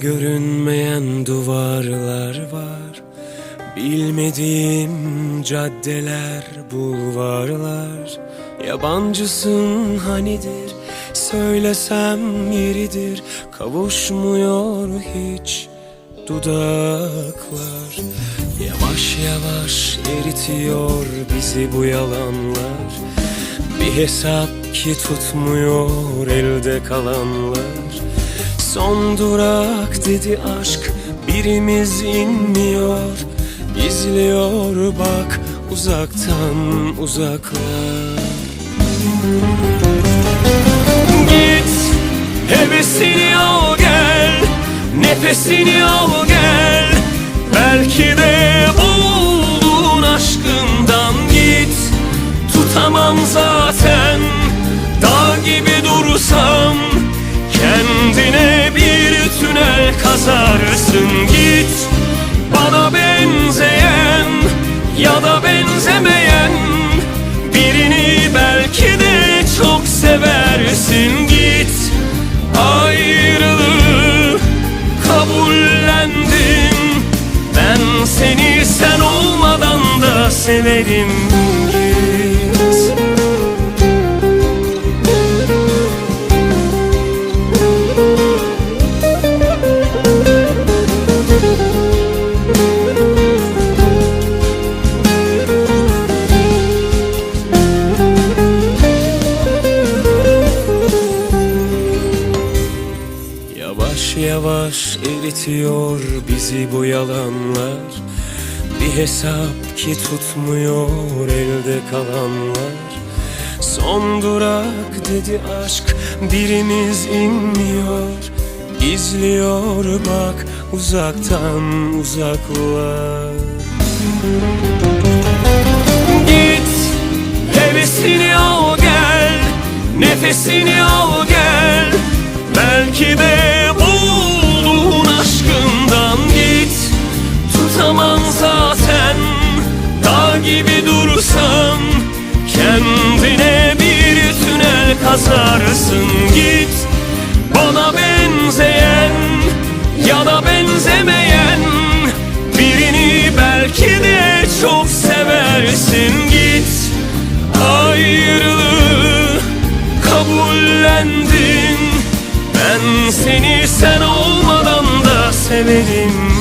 görünmeyen duvarlar var. Bilmediğim caddeler, bulvarlar. Yabancısın hanidir Söylesem yeridir. Kavuşmuyor hiç dudaklar. Yavaş yavaş eritiyor bizi bu yalanlar. Bir hesap ki tutmuyor elde kalanlar Son durak dedi aşk birimiz inmiyor. İzliyor bak uzaktan uzaklar Git hevesini al gel Nefesini al gel. Belki de buldun kazarsın git. Bana benzeyen ya da benzemeyen Birini belki de çok seversin git. Ayrılığı kabullendim Ben seni sen olmadan da severim. git Yavaş eritiyor bizi bu yalanlar. Bir hesap ki tutmuyor elde kalanlar. Son durak dedi aşk birimiz inmiyor. İzliyor bak uzaktan uzaklar. Git hevesini al gel Nefesini al gel. Belki de kazarsın git Bana benzeyen ya da benzemeyen. Birini belki de çok seversin. Git Ayrılığı kabullendin. Ben seni sen olmadan da severim